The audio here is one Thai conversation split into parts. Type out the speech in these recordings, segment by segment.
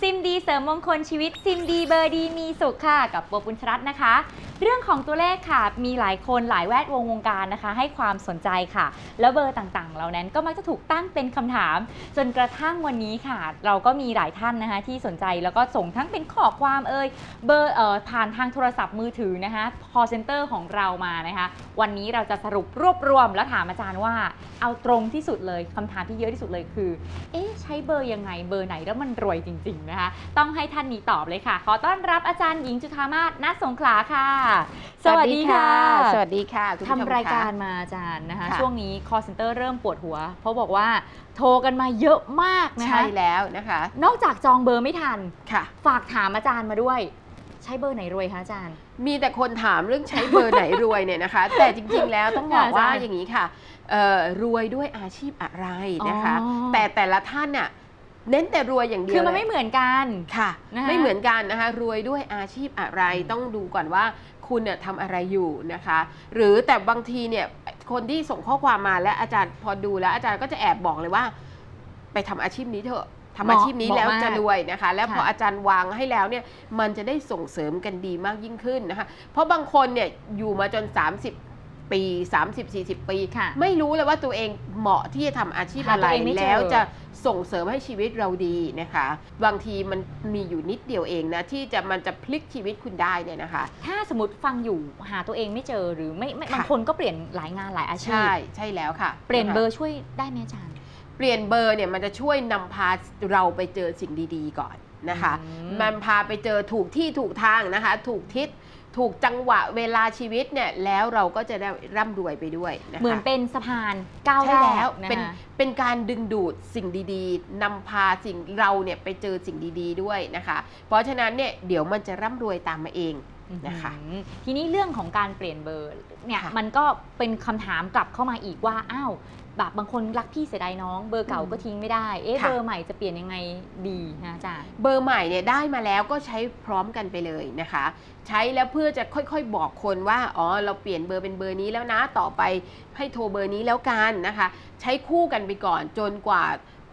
ซิมดีเสริมมงคลชีวิตซิมดีเบอร์ดีมีสุขค่ะ กับโบวปุญชรัตน์นะคะ เรื่องของตัวเลขค่ะ มีหลายคนหลายแวดวงวงการนะคะ ให้ความสนใจค่ะ แล้วเบอร์ต่างๆ เหล่านั้นก็มักจะถูกตั้งเป็นคำถาม จนกระทั่งวันนี้ค่ะ เราก็มีหลายท่านนะคะที่สนใจแล้วก็ส่งทั้งเป็นข้อความเอ่ยเบอร์เอ่อผ่านทางโทรศัพท์มือถือนะคะ call center ของเรามานะคะ วันนี้เราจะสรุปรวบรวม แล้วถามอาจารย์ว่าเอาตรงที่สุดเลยคำถามที่เยอะที่สุดเลยคือ เอ๊ะใช้เบอร์ยังไงเบอร์ไหนแล้วมันรวยจริง ๆนะคะ ต้องให้ท่านนี้ตอบเลยค่ะ ขอต้อนรับอาจารย์หญิงจุธามาศณสงขลาค่ะสวัสดีค่ะ สวัสดีค่ะคุณผู้ชมทำรายการค่ะมาอาจารย์นะคะค่ะช่วงนี้ call center เริ่มปวดหัว เพราะบอกว่าโทรกันมาเยอะมากนะคะ ใช่แล้วนะคะ นอกจากจองเบอร์ไม่ทันค่ะ ฝากถามอาจารย์มาด้วย ใช้เบอร์ไหนรวยคะอาจารย์ มีแต่คนถามเรื่องใช้เบอร์ไหนรวยเนี่ยนะคะ แต่จริงๆแล้วต้องบอกว่าค่ะอาจารย์อย่างนี้ค่ะเอ่อรวยด้วยอาชีพอะไรนะคะอ๋อแต่แต่ละท่านน่ะเน้นแต่รวยอย่างเดียวคือมันเลยไม่เหมือนกันค่ะนะคะไม่เหมือนกันนะคะ รวยด้วยอาชีพอะไรอืมต้องดูก่อนว่า คุณเนี่ยทำอะไรอยู่นะคะ หรือแต่บางทีเนี่ยคนที่ส่งข้อความมาและอาจารย์พอดูแล้วอาจารย์ก็จะแอบบอกเลยว่า ไปทำอาชีพนี้เถอะทำอาชีพนี้เหมาะแล้วมากจะรวยนะคะ แล้วพอค่ะอาจารย์วางให้แล้วเนี่ยมันจะได้ส่งเสริมกันดีมากยิ่งขึ้นนะคะ เพราะบางคนเนี่ยอยู่มาจน 30 ปี 30-40 ปีค่ะ ไม่รู้เลยว่าตัวเองเหมาะที่จะทำอาชีพหาอะไรตัวเองไม่เจอ แล้วจะส่งเสริมให้ชีวิตเราดีนะคะ บางทีมันมีอยู่นิดเดียวเองนะ ที่จะมันจะพลิกชีวิตคุณได้เนี่ยนะคะ ถ้าสมมติฟังอยู่หาตัวเองไม่เจอหรือไม่ไม่ค่ะ บางคนก็เปลี่ยนหลายงานหลายอาชีพใช่ใช่แล้วค่ะเปลี่ยนนะคะ เบอร์ช่วยได้ไหมอาจารย์ เปลี่ยนเบอร์เนี่ยมันจะช่วยนำพาเราไปเจอสิ่งดีๆก่อนนะคะ อืม มันพาไปเจอถูกที่ถูกทางนะคะ ถูกทิศ ถูกจังหวะเวลาชีวิตเนี่ยแล้วเราก็จะได้ร่ำรวยไปด้วยนะคะเหมือนเป็นสะพานก้าวใช่แรแล้วกนะเป็นคะเป็นการดึงดูดสิ่งดีๆนำพาสิ่งเราเนี่ยไปเจอสิ่งดีๆด้วยนะคะ เพราะฉะนั้นเนี่ยเดี๋ยวมันจะร่ำรวยตามมาเองนะคะ อืมทีนี้เรื่องของการเปลี่ยนเบอร์เนี่ยค่ะ มันก็เป็นคำถามกลับเข้ามาอีกว่าอ้าว แบบบางคนรักพี่เสียดายน้อง เบอร์เก่าอืมก็ทิ้งไม่ได้ เอ๊ะค่ะ เบอร์ใหม่จะเปลี่ยนยังไงดีนะอาจารย์ เบอร์ใหม่เนี่ยได้มาแล้วก็ใช้พร้อมกันไปเลยนะคะ ใช้แล้วเพื่อจะค่อยๆบอกคนว่าอ๋อเราเปลี่ยนเบอร์เป็นเบอร์นี้แล้วนะต่อไปให้โทรเบอร์นี้แล้วกันนะคะ ใช้คู่กันไปก่อนจนกว่า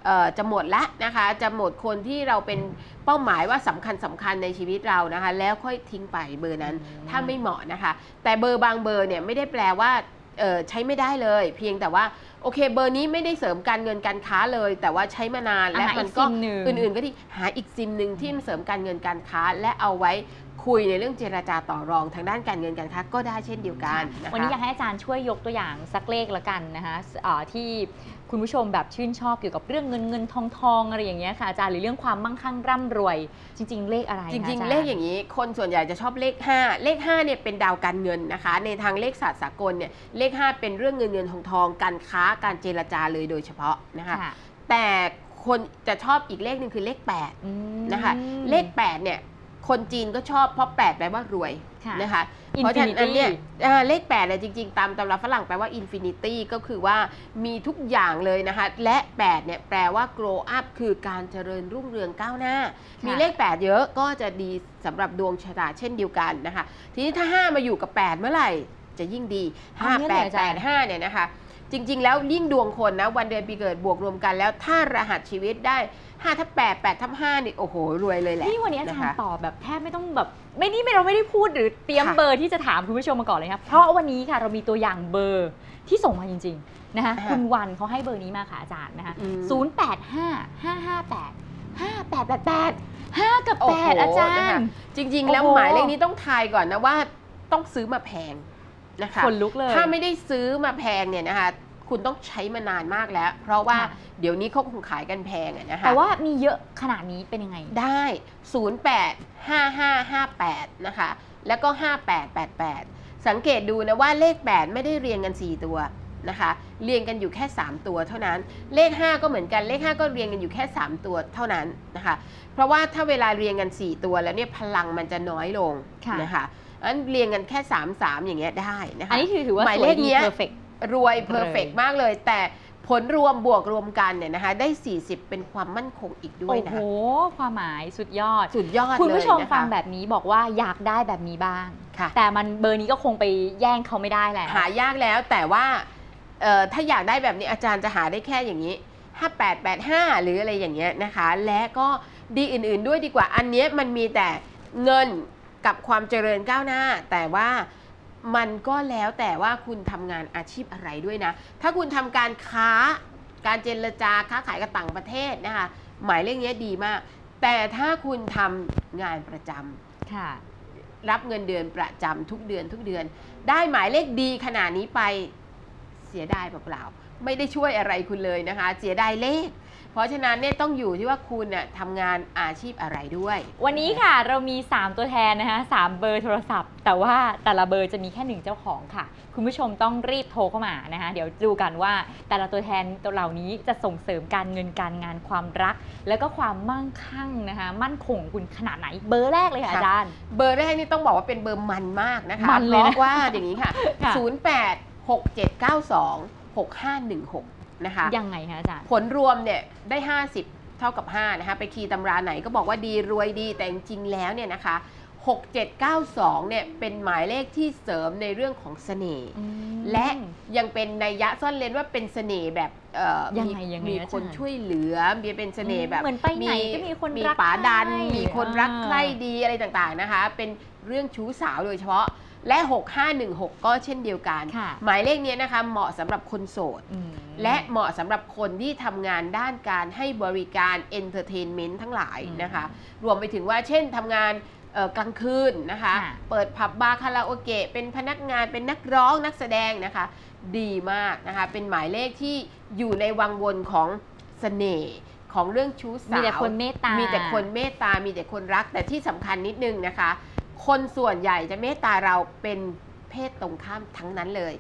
เอ่อจะหมดละนะคะ จะหมดคนที่เราเป็นเป้าหมายว่าสำคัญสำคัญในชีวิตเรานะคะ แล้วค่อยทิ้งไปเบอร์นั้นอืมถ้าไม่เหมาะนะคะ แต่เบอร์บางเบอร์เนี่ยไม่ได้แปลว่าเอ่อ ใช้ไม่ได้เลย เพียงแต่ว่าโอเคเบอร์นี้ไม่ได้เสริมการเงินการค้าเลย แต่ว่าใช้มานานและอะหามันอีกก็ซิมหนึ่งอื่นๆ ก็ที่หาอีกซิมหนึ่งที่มันเสริมการเงินการค้า และเอาไว้ คุยในเรื่องเจรจาต่อรองทางด้านการเงินการค้าก็ได้เช่นเดียวกันนะคะวันนี้อยากให้อาจารย์ช่วยยกตัวอย่างสักเลขละกันนะคะเอ่อที่คุณผู้ชมแบบชื่นชอบเกี่ยวกับเรื่องเงินเงินทองทองอะไรอย่างเงี้ยค่ะอาจารย์หรือเรื่องความมั่งคั่งร่ำรวย จริง ๆ เลขอะไรจคะริงอาาๆเลขอย่างนี้ คนส่วนใหญ่จะชอบเลข 5 เลข5เนี่ยเป็นดาวการเงินนะคะ ในทางเลขศาสตร์สากลเนี่ยเลข 5 เป็นเรื่องเงินเงินทองทองการค้าการเจรจาเลยโดยเฉพาะนะคะค่ะแต่คนจะชอบอีกเลขหนึ่งคือเลข8อืมนะคะเลข8เนี่ย คนจีนก็ชอบเพราะ8แปลว่ารวยค่ะนะคะ Infinity เพราะฉะนั้นเนี่ยอ่าเลข8เนี่ยจริง ๆ ตามตำราฝรั่งแปลว่า infinity ก็คือว่ามีทุกอย่างเลยนะคะ และ8เนี่ยแปลว่า grow up คือการเจริญรุ่งเรืองก้าวหน้าค่ะมีเลข8เยอะก็จะดีสำหรับดวงชะตาเช่นเดียวกันนะคะ ทีนี้ถ้า5มาอยู่กับ8เมื่อไหร่จะยิ่งดีเอา5เนี่ยเลยอาจารย์8 8 5เนี่ยนะคะ จริง ๆ แล้วยิ่งดวงคนนะ วันเดือนปีเกิดบวกรวมกันแล้วถ้ารหัสชีวิตได้5ทับ8 8ทับ5นี่โอ้โห รวยเลยแหละนี่วันนี้อาจารนะคะย์ตอบแบบแทบไม่ต้องแบบ ไม่นี่ไม่เราไม่ได้พูดหรือเตรียมค่ะเบอร์ที่จะถามคุณผู้ชมมาก่อนเลยครับ เพราะวันนี้ค่ะเรามีตัวอย่างเบอร์ที่ส่งมาจริง ๆ นะคะอ่าคุณวันเขาให้เบอร์นี้มาค่ะอาจารย์นะคะอืมศูนย์แปดห้าห้าห้าแปดห้าแปดแปดแปดห้ากับโอ้แปโหดอาจารนะคะย์ จริง ๆ แล้วโอ้โหหมายเลขนี้ต้องทายก่อนนะว่าต้องซื้อมาแพงนะคะคนลุกเลย ถ้าไม่ได้ซื้อมาแพงเนี่ยนะคะ คุณต้องใช้มานานมากแล้ว เพราะว่าค่ะ เดี๋ยวนี้เขาคงขายกันแพงอะนะคะ แต่ว่ามีเยอะขนาดนี้เป็นยังไง ได้ 08 5558 นะคะ แล้วก็ 5888 สังเกตดูนะว่าเลข 8 ไม่ได้เรียงกัน 4 ตัวนะคะ เรียงกันอยู่แค่ 3 ตัวเท่านั้น เลข 5 ก็เหมือนกัน เลข 5 ก็เรียงกันอยู่แค่ 3 ตัวเท่านั้นนะคะ เพราะว่าถ้าเวลาเรียงกัน 4 ตัวแล้วเนี่ยพลังมันจะน้อยลงค่ะ นะคะอันเรียงกันแค่ 3 3 อย่างเงี้ยได้นะคะ อันนี้ถือถือว่าหมายสเลวยขดีเนี้ย เพอร์เฟก รวยเพอร์เฟกมากเลย แต่ผลรวมบวกรวมกันเนี่ยนะคะ ได้ 40 เป็นความมั่นคงอีกด้วยโอ้นะโห ความหมายสุดยอด สุดยอดคุณผู้ชมเลยนะะฟังแบบนี้บอกว่าอยากได้แบบนี้บ้างค่ะแต่มันเบอร์นี้ก็คงไปแย่งเขาไม่ได้แหละหายากแล้วแต่ว่าเอ่อถ้าอยากได้แบบนี้อาจารย์จะหาได้แค่อย่างนี้ 5885 หรืออะไรอย่างเงี้ยนะคะ และก็ดีอื่น ๆ ด้วยดีกว่า อันเนี้ยมันมีแต่เงินกับความเจริญก้าวหน้า แต่ว่า มันก็แล้วแต่ว่าคุณทำงานอาชีพอะไรด้วยนะ ถ้าคุณทำการค้า การเจรจาค้าขายกับต่างประเทศนะคะ หมายเลขเนี้ยดีมาก แต่ถ้าคุณทำงานประจำค่ะ รับเงินเดือนประจำทุกเดือนทุกเดือน ได้หมายเลขดีขนาดนี้ไปเสียดายเปล่าๆ ไม่ได้ช่วยอะไรคุณเลยนะคะเสียดายเลข เพราะฉะนั้นเนี่ยต้องอยู่ที่ว่าคุณน่ะทำงานอาชีพอะไรด้วย วันนี้ค่ะเรามี 3 ตัวแทนนะคะสามเบอร์โทรศัพท์ แต่ว่าแต่ละเบอร์จะมีแค่หนึ่งเจ้าของค่ะ คุณผู้ชมต้องรีบโทรเข้ามานะคะ เดี๋ยวดูกันว่าแต่ละตัวแทนตัวเหล่านี้จะส่งเสริมการเงินการงานความรัก แล้วก็ความมั่งคั่งนะคะ มั่นคงของคุณขนาดไหนเบอร์แรกเลยค่ะค่ะอาจารย์ เบอร์แรกนี่ต้องบอกว่าเป็นเบอร์มันมากนะคะมันเลยนะเพราะว่าอย่างนี้ค่ะ ค่ะ 08 6792 6516 นะคะ ยังไงคะอาจารย์ ผลรวมเนี่ยได้ 50 เท่ากับ 5 นะคะ ไปคีย์ตำราไหนก็บอกว่าดีรวยดีแต่จริงๆแล้วเนี่ยนะคะ 6792 เนี่ยเป็นหมายเลขที่เสริมในเรื่องของเสน่ห์และยังเป็นนัยยะซ่อนเลนว่าเป็นเสน่ห์แบบเอ่อยังมีไงยังไงมีอาจารย์คนช่วยเหลือมีเป็นเสน่ห์แบบเหมือนไปไหนก็มีคนมีรักป๋าดันใคร่มีคนรักอ่าใคร่ดีอะไรต่างๆนะคะ เป็นเรื่องชู้สาวโดยเฉพาะและ 6516 ก็เช่นเดียวกันค่ะหมายเลขเนี้ยนะคะเหมาะสำหรับคนโสดอืมและเหมาะสำหรับคนที่ทำงานด้านการให้บริการเอนเตอร์เทนเมนต์ทั้งหลายนะคะ รวมไปถึงว่าเช่นทำงานเอ่อ กลางคืนนะคะค่ะเปิดผับบาร์คาราโอเกะเป็นพนักงานเป็นนักร้องนักแสดงนะคะ ดีมากนะคะ เป็นหมายเลขที่อยู่ในวังวนของเสน่ห์ของเรื่องชู้สาวมีแต่คนเมตตา มีมีแต่คนเมตตา มีแต่คนรัก แต่ที่สำคัญนิดนึงนะคะ คนส่วนใหญ่จะเมตตาเราเป็นเพศตรงข้ามทั้งนั้นเลย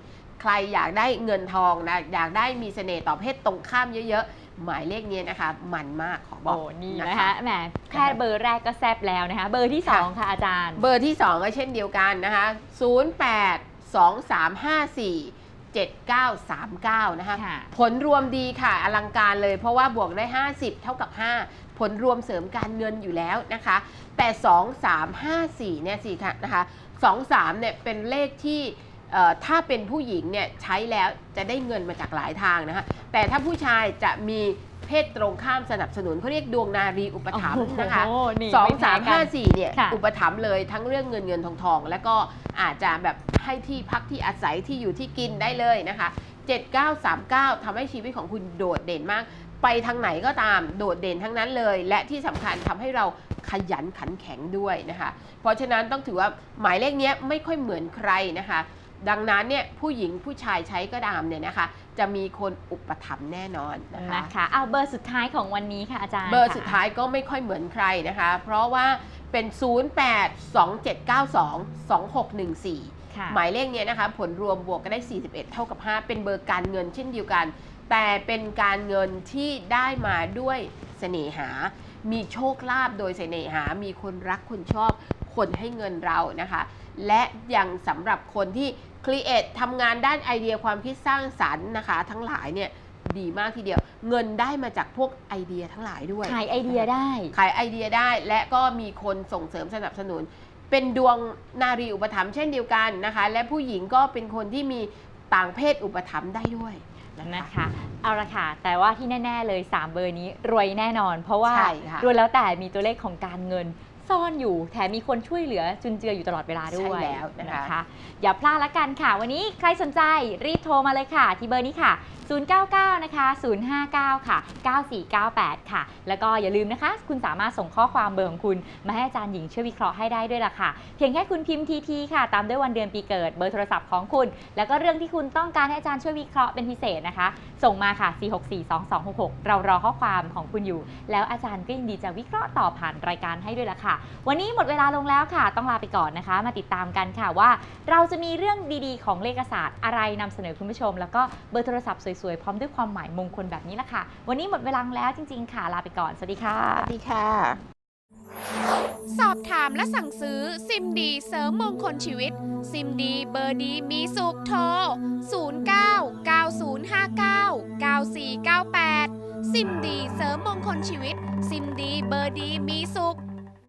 ใครอยากได้เงินทองนะอยากได้มีเสน่ห์ต่อเพศตรงข้ามเยอะๆ หมายเลขนี้นะคะ มันมากขอบอกโอ้นี่นะคะแหมแค่เบอร์แรกก็แซบแล้วนะคะ เบอร์ที่ค่ะ2ค่ะอาจารย์ เบอร์ที่ 2 ก็เช่นเดียวกันนะคะ 08 2354 7939 นะคะค่ะผลรวมดีค่ะ อลังการเลย เพราะว่าบวกได้ 50 เท่ากับ 5 ผลรวมเสริมการเงินอยู่แล้วนะคะ แต่ 2 3 5 4เนี่ยสิค่ะนะคะ 2 3เนี่ยเป็นเลขที่เอ่อ ถ้าเป็นผู้หญิงเนี่ยใช้แล้วจะได้เงินมาจากหลายทางนะคะแต่ถ้าผู้ชายจะมีเพศตรงข้ามสนับสนุนเขาเรียกดวงนารีอุปถัมภ์นะคะโอ้โหนี่สองไม่แพ้สามกัห้านสี่เนี่ยค่ะอุปถัมภ์เลยทั้งเรื่องเงินเงินทองทอง แล้วก็อาจจะแบบให้ที่พักที่อาศัยที่อยู่ที่กินได้เลยนะคะ 7939ทำให้ชีวิตของคุณโดดเด่นมาก ไปทางไหนก็ตามโดดเด่นทั้งนั้นเลย และที่สำคัญทำให้เราขยันขันแข็งด้วยนะคะ เพราะฉะนั้นต้องถือว่าหมายเลขเนี้ยไม่ค่อยเหมือนใครนะคะ ดังนั้นเนี่ยผู้หญิงผู้ชายใช้ก็ตามเนี่ยนะคะ จะมีคนอุปถัมภ์แน่นอนนะคะนะคะเอาเบอร์สุดท้ายของวันนี้ค่ะอาจารย์ เบอร์ค่ะสุดท้ายก็ไม่ค่อยเหมือนใครนะคะ เพราะว่าเป็น 0827922614ค่ะหมายเลขเนี้ยนะคะผลรวมบวกก็ได้ 41 เท่ากับ 5 เป็นเบอร์การเงินเช่นเดียวกัน แต่เป็นการเงินที่ได้มาด้วยเสน่หา มีโชคลาภโดยเสน่หา มีคนรักคนชอบคนให้เงินเรานะคะ และยังสำหรับคนที่ ครีเอททำงานด้านไอเดียความคิดสร้างสรรค์นะคะ ทั้งหลายเนี่ยดีมากทีเดียว เงินได้มาจากพวกไอเดียทั้งหลายด้วย ขายไอเดียได้ ขายไอเดียได้และก็มีคนส่งเสริมสนับสนุน เป็นดวงนารีอุปถัมภ์เช่นเดียวกันนะคะ และผู้หญิงก็เป็นคนที่มีต่างเพศอุปถัมภ์ได้ด้วยนะคะนะคะเอาละค่ะ แต่ว่าที่แน่ ๆ เลย 3 เบอร์นี้รวยแน่นอน เพราะว่าใช่ค่ะรวยแล้วแต่มีตัวเลขของการเงิน ซ่อนอยู่แถมมีคนช่วยเหลือจุนเจืออยู่ตลอดเวลาด้วยใช่แล้วนะคะ อย่าพลาดละกันค่ะ วันนี้ใครสนใจรีบโทรมาเลยค่ะ ที่เบอร์นี้ค่ะ 099 นะคะ 059 ค่ะ 9498 ค่ะ แล้วก็อย่าลืมนะคะ คุณสามารถส่งข้อความเบอร์ของคุณ มาให้อาจารย์หญิงช่วยวิเคราะห์ให้ได้ด้วยล่ะค่ะ เพียงแค่คุณพิมพ์ทีทีค่ะ ตามด้วยวันเดือนปีเกิดเบอร์โทรศัพท์ของคุณ แล้วก็เรื่องที่คุณต้องการให้อาจารย์ช่วยวิเคราะห์เป็นพิเศษนะคะ ส่งมาค่ะ 4642266 เรารอข้อความของคุณอยู่ แล้วอาจารย์ก็ยินดีจะวิเคราะห์ต่อผ่านรายการให้ด้วยล่ะค่ะวันนี้หมดเวลาลงแล้วค่ะ ต้องลาไปก่อนนะคะ มาติดตามกันค่ะว่า เราจะมีเรื่องดีๆ ของเลขศาสตร์อะไรนำเสนอคุณผู้ชม แล้วก็เบอร์โทรศัพท์สวยๆ พร้อมด้วยความหมายมงคลแบบนี้ละค่ะ วันนี้หมดเวลาลงแล้วจริง ๆ ค่ะ ลาไปก่อน สวัสดีค่ะ สวัสดีค่ะ สอบถามและสั่งซื้อซิมดีเสริมมงคลชีวิต ซิมดีเบอร์ดีมีสุขโทร 09 9059 9498 ซิมดีเสริมมงคลชีวิต ซิมดีเบอร์ดีมีสุข